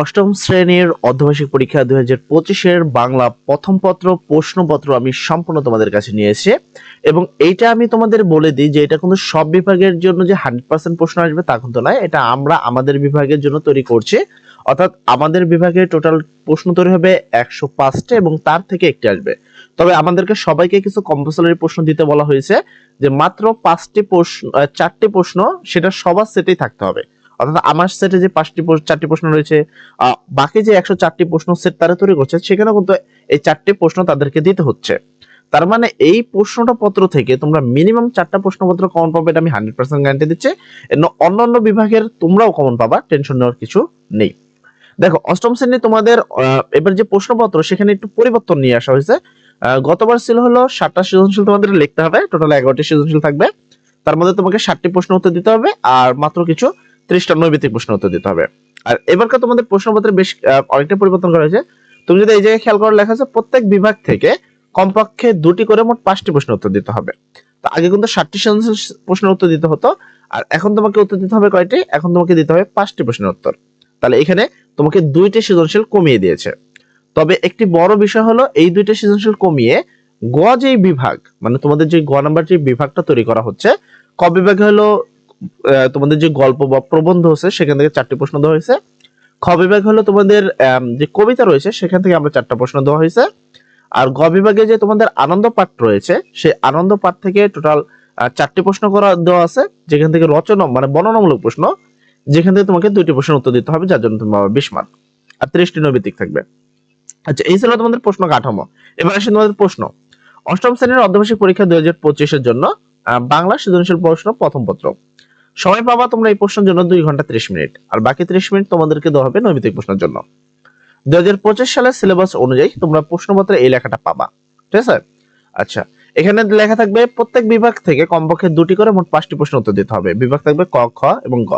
অষ্টম শ্রেণির অর্ধবার্ষিক পরীক্ষা দুই হাজার পঁচিশের বাংলা প্রথম পত্র, প্রশ্নপত্র আমি সম্পূর্ণ তোমাদের কাছে নিয়ে এসেছি। এবং এইটা আমি তোমাদের বলে দিই যে এটা কিন্তু সব বিভাগের জন্য যে হান্ড্রেড পার্সেন্ট প্রশ্ন আসবে তা কিন্তু নয়, এটা আমরা আমাদের বিভাগের জন্য তৈরি করছি। অর্থাৎ আমাদের বিভাগে টোটাল প্রশ্ন তৈরি হবে একশো পাঁচটা এবং তার থেকে একটি আসবে। তবে আমাদেরকে সবাইকে কিছু কম্পালসারি প্রশ্ন দিতে বলা হয়েছে যে মাত্র পাঁচটি প্রশ্ন চারটি প্রশ্ন সেটা সবার সেটেই থাকতে হবে। অর্থাৎ আমার সেটে যে পাঁচটি চারটি প্রশ্ন রয়েছে বাকি যে একশো চারটি প্রশ্ন সেট তারা তৈরি করছে সেখানে কিন্তু এই চারটি প্রশ্ন তাদেরকে দিতে হচ্ছে। তার মানে এই প্রশ্নটা পত্র থেকে তোমরা মিনিমাম চারটা প্রশ্নপত্র কমন পাবে, এটা আমি হান্ড্রেড পার্সেন্ট গ্যারান্টি দিচ্ছি। অন্যান্য বিভাগের তোমরাও কমন পাবা টেনশন নেওয়ার কিছু নেই। দেখো, অষ্টম শ্রেণি তোমাদের এবার যে প্রশ্নপত্র, সেখানে একটু পরিবর্তন নিয়ে আসা হয়েছে। গতবার ছিল হলো সাতটা সৃজনশীল তোমাদের লিখতে হবে টোটাল এগারোটি সৃজনশীল থাকবে। তার মধ্যে তোমাকে ষাটটি প্রশ্ন উত্তর দিতে হবে, আর মাত্র কিছু ত্রিশটা নৈবিত্তিক প্রশ্ন উত্তর দিতে হবে। আর এবারকার তোমাদের প্রশ্নপত্রে বেশ অনেকটা পরিবর্তন করা হয়েছে। তুমি যদি এই জায়গায় খেয়াল করে লেখা আছে, প্রত্যেক বিভাগ থেকে কমপক্ষে দুটি করে মোট পাঁচটি প্রশ্ন উত্তর দিতে হবে। তো আগে কিন্তু ষাটটি প্রশ্নের উত্তর দিতে হতো, আর এখন তোমাকে উত্তর দিতে হবে কয়টি? এখন তোমাকে দিতে হবে পাঁচটি প্রশ্নের উত্তর। তাহলে এখানে তোমাকে দুইটি সৃজনশীল কমিয়ে দিয়েছে। তবে একটি বড় বিষয় হলো, এই দুইটা সৃজনশীল কমিয়ে গ যে বিভাগ মানে তোমাদের যে গ নাম্বার যে বিভাগটা তৈরি করা হচ্ছে, ক বিভাগে হলো তোমাদের যে গল্প বা প্রবন্ধ হচ্ছে সেখান থেকে চারটি প্রশ্ন দেওয়া হয়েছে। খ বিভাগ হলো তোমাদের যে কবিতা রয়েছে, সেখান থেকে আমরা চারটা প্রশ্ন দেওয়া হয়েছে। আর গ বিভাগে যে তোমাদের আনন্দ পাঠ রয়েছে, সেই আনন্দ পাঠ থেকে টোটাল চারটি প্রশ্ন করা, দেওয়া আছে, যেখান থেকে রচনা মানে বর্ণনামূলক প্রশ্ন, যেখান থেকে তোমাকে দুইটি প্রশ্নের উত্তর দিতে হবে, যার জন্য তুমি পাবে বিশ মার্ক আর ত্রিশটি নৈবিত্তিক থাকবে। আচ্ছা এই ছিল তোমাদের প্রশ্ন কাঠামো। এবার আসে তোমাদের প্রশ্ন। অষ্টম শ্রেণির অর্ধবার্ষিক পরীক্ষা দুই হাজার পঁচিশের জন্য বাংলা সৃজনশীল প্রশ্ন প্রথম পত্র। সময় পাবা তোমরা এই প্রশ্নের জন্য দুই ঘণ্টা ত্রিশ মিনিট। আর বাকি ত্রিশ মিনিট তোমাদেরকে দেওয়া হবে নৈবিত্তিক প্রশ্নের জন্য। দুই হাজার পঁচিশ সালের সিলেবাস অনুযায়ী তোমরা প্রশ্নপত্রে এই লেখাটা পাবা। ঠিক আছে? আচ্ছা এখানে লেখা থাকবে প্রত্যেক বিভাগ থেকে কমপক্ষে দুটি করে মোট পাঁচটি প্রশ্ন উত্তর দিতে হবে। বিভাগ থাকবে ক, খ এবং গ।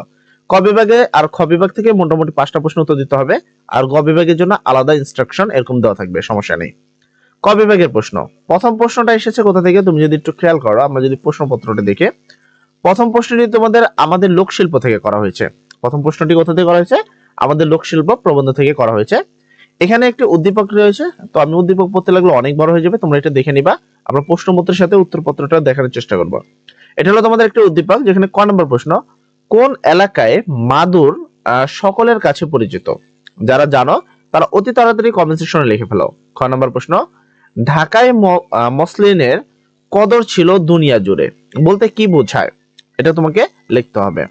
ক বিভাগে আর খ বিভাগ থেকে মোটামুটি পাঁচটা প্রশ্ন উত্তর দিতে হবে। আর গ বিভাগের জন্য আলাদা ইনস্ট্রাকশন এরকম দেওয়া থাকবে, সমস্যা নেই। ক বিভাগের প্রশ্ন। প্রথম প্রশ্নটা এসেছে কোথা থেকে? তুমি যদি একটু খেয়াল করো, আমরা যদি প্রশ্নপত্রটা দেখি। প্রথম প্রশ্নটি তোমাদের আমাদের লোকশিল্প থেকে করা হয়েছে। প্রথম প্রশ্নটি কোথা থেকে করা হয়েছে? আমাদের লোকশিল্প প্রবন্ধ থেকে করা হয়েছে। এখানে একটি উদ্দীপক রয়েছে, তো আমি উদ্দীপক পড়তে লাগলে অনেক বড় হয়ে যাবে, তোমরা এটা দেখে নিবা। আমরা প্রশ্নপত্রের সাথে উত্তরপত্রটা দেখানোর চেষ্টা করব। এটা হলো তোমাদের একটি উদ্দীপক, যেখানে ক নম্বর প্রশ্ন, কোন এলাকায় মাদুর সকলের কাছে পরিচিত? যারা জানো, তারা অতি তাড়াতাড়ি কমেন্ট সেকশনে লিখে ফেলো। খ নম্বর প্রশ্ন, ঢাকায় মসলিনের কদর ছিল দুনিয়া জুড়ে। বলতে কি বোঝায়? এটা তোমাকে লিখতে হবে।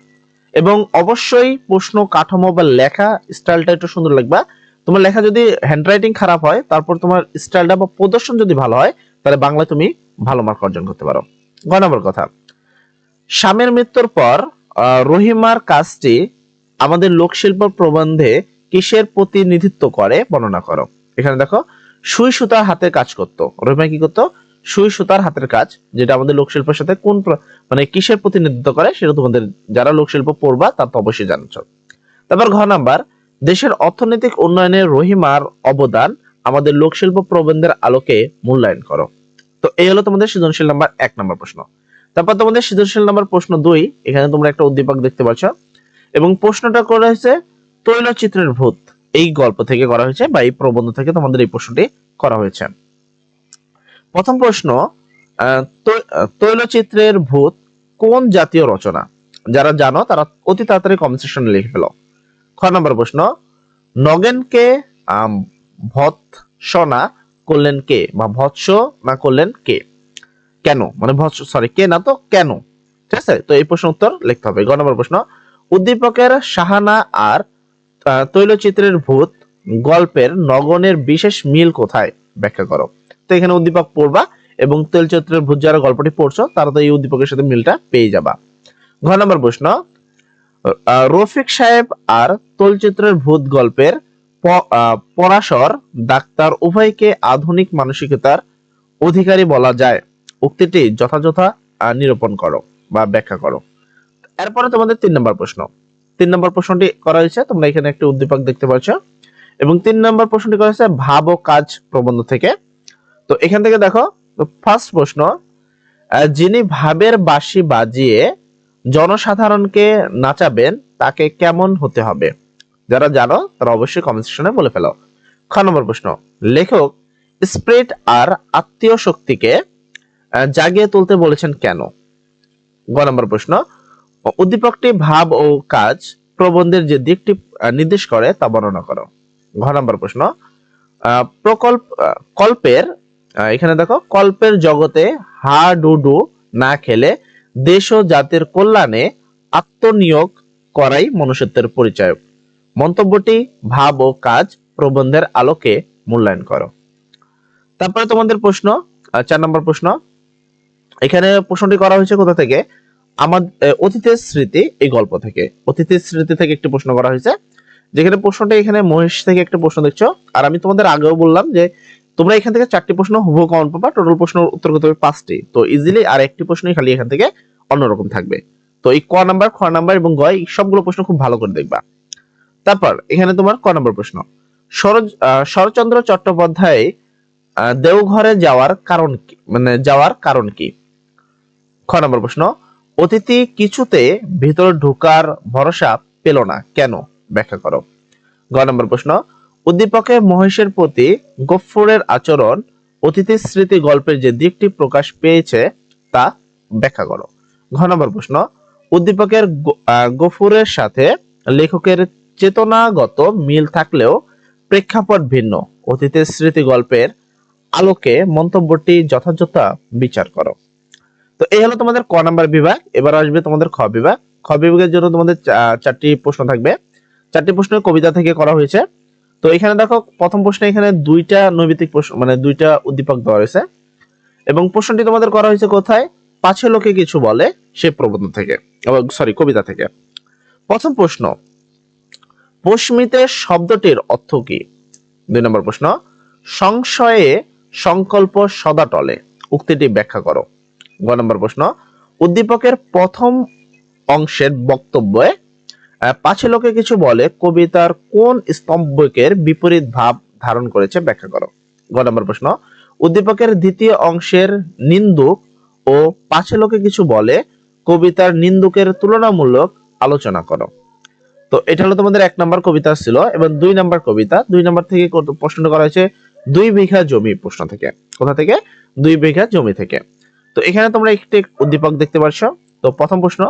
এবং অবশ্যই প্রশ্ন, কাঠামো বা লেখা স্টাইলটা একটু সুন্দর লিখবা তোমার লেখা যদি হ্যান্ডরাইটিং খারাপ হয়, তারপর তোমার স্টাইলটা বা প্রদর্শন যদি ভালো হয়, তাহলে বাংলা তুমি ভালো মার্ক অর্জন করতে পারো। গ নম্বর কথা, স্বামীর মৃত্যুর পর রহিমার কাজটি আমাদের লোকশিল্প প্রবন্ধে কিসের প্রতিনিধিত্ব করে বর্ণনা করো। এখানে দেখো, সুই সুতার হাতে কাজ করতো। রহিমা কি করতো? সুই সুতার হাতের কাজ, যেটা আমাদের লোকশিল্পের সাথে কোন মানে কিসের প্রতিনিধিত্ব করে সেটা তোমাদের যারা লোকশিল্প পড়বা তার তো অবশ্যই জানছো। তারপর ঘ নাম্বার, দেশের অর্থনৈতিক উন্নয়নে রহিমার অবদান আমাদের লোকশিল্প প্রবন্ধের আলোকে মূল্যায়ন করো। তো এই হলো তোমাদের সৃজনশীল নাম্বার এক নাম্বার প্রশ্ন। তারপর তোমাদের সৃজনশীল নাম্বার প্রশ্ন দুই, এখানে তোমরা একটা উদ্দীপক দেখতে পাচ্ছ। এবং প্রশ্নটা করা হয়েছে, তৈলচিত্রের ভূত, এই গল্প থেকে করা হয়েছে বা এই প্রবন্ধ থেকে তোমাদের এই প্রশ্নটি করা হয়েছে। প্রথম প্রশ্ন তৈলচিত্রের ভূত কোন জাতীয় রচনা? যারা জানো, তারা অতি তাড়াতাড়ি কমেন্ট সেকশনে লিখে ফেলো। খ নম্বর প্রশ্ন, নগেনকে ভৎসনা করলেন কে? বা ভৎস না করলেন কে? কেন? মানে ভৎস সরি কে না তো কেন? ঠিক আছে? তো এই প্রশ্ন উত্তর লিখতে হবে। গ নম্বর প্রশ্ন, উদ্দীপকের সাহানা আর তৈলচিত্রের ভূত গল্পের নগনের বিশেষ মিল কোথায়? ব্যাখ্যা করো। তো এখানে উদ্দীপক পড়বা এবং তৈলচিত্রের ভূত যারা গল্পটি পড়ছো, তারা তো এই উদ্দীপকের সাথে মিলটা পেয়ে যাবা। ঘ নম্বর প্রশ্ন রফিক সাহেব আর তৈলচিত্রের ভূত গল্পের পরাশর ডাক্তার উভয়কে আধুনিক মানসিকতার অধিকারী বলা যায়। উক্তিটি যথাযথ নিরূপণ করো বা ব্যাখ্যা করো। এরপরে তোমাদের তিন নম্বর প্রশ্ন। তিন নম্বর প্রশ্নটি করা হয়েছে, তোমরা এখানে একটি উদ্দীপক দেখতে পাচ্ছ। এবং তিন নম্বর প্রশ্নটি করা হয়েছে, ভাব ও কাজ প্রবন্ধ থেকে। তো এখান থেকে দেখো ফার্স্ট প্রশ্ন যিনি ভাবের বাঁশি বাজিয়ে জনসাধারণকে নাচাবেন, তাকে কেমন হতে হবে? যারা জানো, তারা অবশ্যই কমেন্ট সেকশনে বলে ফেলো। খ নম্বর প্রশ্ন, লেখক স্প্রিট আর আত্মীয় শক্তিকে জাগিয়ে তুলতে বলেছেন কেন? গ নম্বর প্রশ্ন, উদ্দীপকটি ভাব ও কাজ প্রবন্ধের যে দিকটি নির্দেশ করে তা বর্ণনা করো। ঘ নম্বর প্রশ্ন প্রকল্প কল্পের এখানে দেখো, কল্পের জগতে হা ডুডু না খেলে দেশ ও জাতির কল্যাণে আত্মনিয়োগ করাই মনুষ্যত্বের পরিচয়। মন্তব্যটি ভাব ও কাজ প্রবন্ধের আলোকে মূল্যায়ন করো। তারপরে তোমাদের প্রশ্ন চার নম্বর প্রশ্ন। এখানে প্রশ্নটি করা হয়েছে কোথা থেকে? আমাদের অতীতের স্মৃতি এই গল্প থেকে। অতীতের স্মৃতি থেকে একটি প্রশ্ন করা হয়েছে। যেখানে প্রশ্নটা এখানে মহেশ থেকে একটা প্রশ্ন দেখছ। আর আমি তোমাদের আগেও বললাম যে তোমরা এখান থেকে চারটি প্রশ্ন, হুবহু কমন পাবা টোটাল প্রশ্ন উত্তর করতে হবে পাঁচটি। তো ইজিলি আর একটি প্রশ্নই খালি এখান থেকে অন্যরকম থাকবে। তো এই ক নাম্বার খ নাম্বার এবং গ, এই সবগুলো প্রশ্ন খুব ভালো করে দেখবা। তারপর, এখানে তোমার ক নাম্বার প্রশ্ন। শরৎ শরৎচন্দ্র চট্টোপাধ্যায় দেওঘরে যাওয়ার কারণ কি? মানে যাওয়ার কারণ কি? খ নম্বর প্রশ্ন, অতিথি কিছুতে ভিতরে ঢোকার ভরসা পেল না, কেন? ব্যাখ্যা করো। গ নম্বর প্রশ্ন উদ্দীপকে মহেশের প্রতি গফুরের আচরণ অতিথির স্মৃতি গল্পের যে দিকটি প্রকাশ পেয়েছে, তা ব্যাখ্যা করো। ঘ নম্বর প্রশ্ন, উদ্দীপকের গফুরের সাথে লেখকের চেতনাগত মিল থাকলেও প্রেক্ষাপট ভিন্ন। অতীতের স্মৃতি গল্পের আলোকে মন্তব্যটি যথাযথ বিচার করো। তো এই হলো তোমাদের ক নাম্বার বিভাগ, এবার আসবে তোমাদের খ বিভাগ। খ বিভাগের জন্য তোমাদের চারটি প্রশ্ন থাকবে। চারটি প্রশ্ন কবিতা থেকে করা হয়েছে। তো এখানে দেখো, প্রথম প্রশ্নে এখানে দুইটা নৈবিত্তিক প্রশ্ন মানে দুইটা উদ্দীপক দেওয়া রয়েছে। এবং প্রশ্নটি তোমাদের করা হয়েছে কোথায়? পাছে লোকে কিছু বলে সে প্রবন্ধ থেকে সরি কবিতা থেকে। প্রথম প্রশ্ন, পশ্মিতের শব্দটির অর্থ কি? দুই নম্বর প্রশ্ন, সংশয়ে সংকল্প সদা টলে। উক্তিটি ব্যাখ্যা করো। গ নম্বর প্রশ্ন, উদ্দীপকের প্রথম অংশের বক্তব্যে পাছে লোকে কিছু বলে, কবিতার কোন স্তম্ভকের বিপরীত ভাব ধারণ করেছে? ব্যাখ্যা করো। গ নম্বর প্রশ্ন, উদ্দীপকের দ্বিতীয় অংশের নিন্দুক ও পাছে লোকে কিছু বলে, কবিতার নিন্দুকের তুলনামূলক আলোচনা করো। তো এটা হলো তোমাদের এক নম্বর কবিতা ছিল, এবং দুই নম্বর কবিতা, দুই নম্বর থেকে প্রশ্ন করা হয়েছে? দুই বিঘা জমি প্রশ্ন থেকে। কোথা থেকে? দুই বিঘা জমি থেকে। তো এখানে তোমরা একটি উদ্দীপক দেখতে পাচ্ছ তো প্রথম প্রশ্ন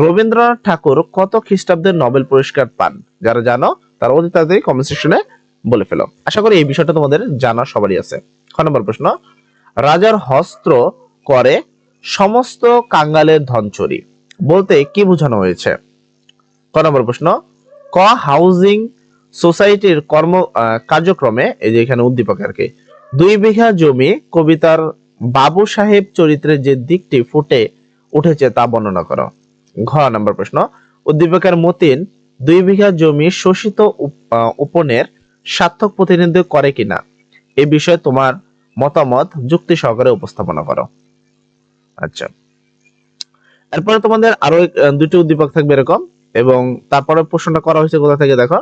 রবীন্দ্রনাথ ঠাকুর কত খ্রিস্টাব্দে নোবেল পুরস্কার পান? যারা জানো, তারা অতি তাড়াতাড়ি কমেন্ট সেকশনে বলে ফেলো। আশা করি এই বিষয়টা তোমাদের জানা সবারই আছে। খ নম্বর প্রশ্ন, রাজার হস্ত্র করে সমস্ত কাঙ্গালের ধন চুরি। বলতে কি বোঝানো হয়েছে? ক নম্বর প্রশ্ন, ক হাউজিং সোসাইটির কর্ম কার্যক্রমে, এই যে এখানে উদ্দীপক আর কি, দুই বিঘা জমি কবিতার বাবু সাহেব চরিত্রের যে দিকটি ফুটে উঠেছে তা বর্ণনা করো। ঘ নম্বর প্রশ্ন, উদ্দীপকের মতিন দুই বিঘা জমি শোষিত উপনের সার্থক প্রতিনিধিত্ব করে কিনা? এই বিষয়ে তোমার মতামত যুক্তি সহকারে উপস্থাপনা করো। আচ্ছা। এরপরে তোমাদের আরও দুটি উদ্দীপক থাকবে এরকম, এবং তারপরে প্রশ্নটা করা হয়েছে কোথা থেকে দেখো।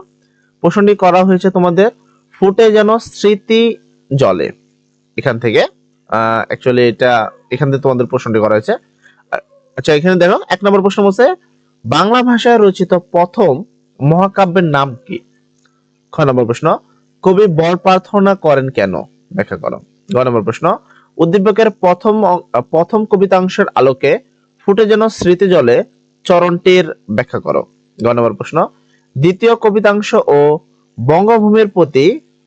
প্রশ্নটি করা হয়েছে তোমাদের ফুটে যেন স্মৃতি জলে। এখান থেকে, আহ অ্যাকচুয়ালি এটা, এখান থেকে তোমাদের প্রশ্নটি করা হয়েছে। আচ্ছা এখানে দেখো, এক নম্বর প্রশ্ন বলছে, বাংলা ভাষায় রচিত প্রথম মহাকাব্যের নাম কি? খ নম্বর প্রশ্ন, কবি বর প্রার্থনা করেন কেন? ব্যাখ্যা করো। গ নম্বর প্রশ্ন, উদ্দীপকের প্রথম প্রথম কবিতাংশের আলোকে ফুটে যেন স্মৃতি জলে চরণটির ব্যাখ্যা করো। গ নম্বর প্রশ্ন, দ্বিতীয় কবিতাংশ ও বঙ্গভূমির প্রতি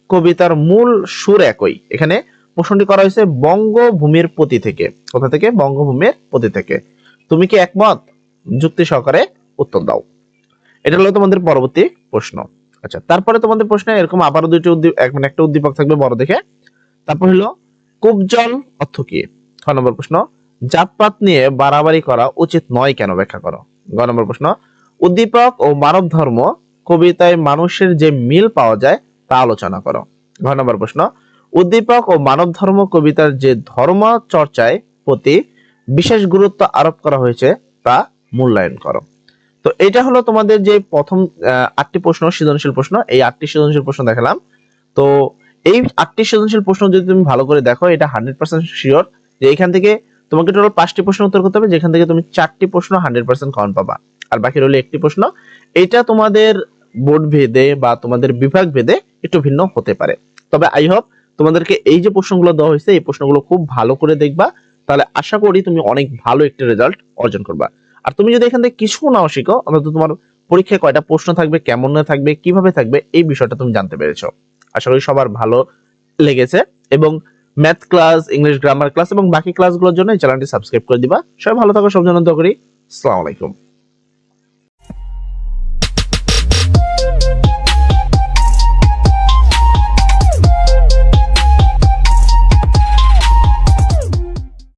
কবিতার মূল সুর একই। এখানে প্রশ্নটি করা হয়েছে, বঙ্গভূমির প্রতি থেকে। কোথা থেকে? বঙ্গভূমির প্রতি থেকে। তুমি কি একমত? যুক্তি সহকারে উত্তর দাও। এটা হলো তোমাদের পরবর্তী প্রশ্ন। আচ্ছা তারপরে তোমাদের প্রশ্নে এরকম আবারও দুইটি উদ্দীপ মানে একটা উদ্দীপক থাকবে বড় দেখে। তারপর হলো কূপজল অর্থ কি? ছ নম্বর প্রশ্ন, জাতপাত নিয়ে বাড়াবাড়ি করা উচিত নয় কেন ব্যাখ্যা করো। গ নম্বর প্রশ্ন, উদ্দীপক ও মানব ধর্ম কবিতায় মানুষের যে মিল পাওয়া যায় তা আলোচনা করো। ঘ নম্বর প্রশ্ন, উদ্দীপক ও মানব ধর্ম কবিতার যে ধর্ম চর্চায় প্রতি বিশেষ গুরুত্ব আরোপ করা হয়েছে তা মূল্যায়ন করো। তো এটা হলো তোমাদের যে প্রথম আটটি প্রশ্ন, সৃজনশীল প্রশ্ন। এই আটটি সৃজনশীল প্রশ্ন দেখালাম। তো এই আটটি সৃজনশীল প্রশ্ন যদি তুমি ভালো করে দেখো, এটা হান্ড্রেড পার্সেন্ট শিওর যে এখান থেকে তোমাকে টোটাল পাঁচটি প্রশ্ন উত্তর করতে হবে, যেখান থেকে তুমি চারটি প্রশ্ন হান্ড্রেড পার্সেন্ট কমন পাবা। আর বাকি রইল একটি প্রশ্ন। এটা তোমাদের বোর্ড ভেদে বা তোমাদের বিভাগ ভেদে একটু ভিন্ন হতে পারে। তবে আই হোপ তোমাদেরকে এই যে প্রশ্নগুলো দেওয়া হয়েছে, এই প্রশ্নগুলো খুব ভালো করে দেখবা। তাহলে আশা করি তুমি অনেক ভালো একটা রেজাল্ট অর্জন করবা। আর তুমি যদি এখান থেকে কিছু নাও শিখো, অন্তত তোমার পরীক্ষায় কয়টা প্রশ্ন থাকবে, কেমন না থাকবে, কীভাবে থাকবে, এই বিষয়টা তুমি জানতে পেরেছ। আশা করি সবার ভালো লেগেছে এবং math class English grammar class এবং বাকি ক্লাসগুলোর জন্য এই চ্যানেলটি সাবস্ক্রাইব করে দিবা। সবাই ভালো থাকো, সব জন্য করি। আসসালামু আলাইকুম।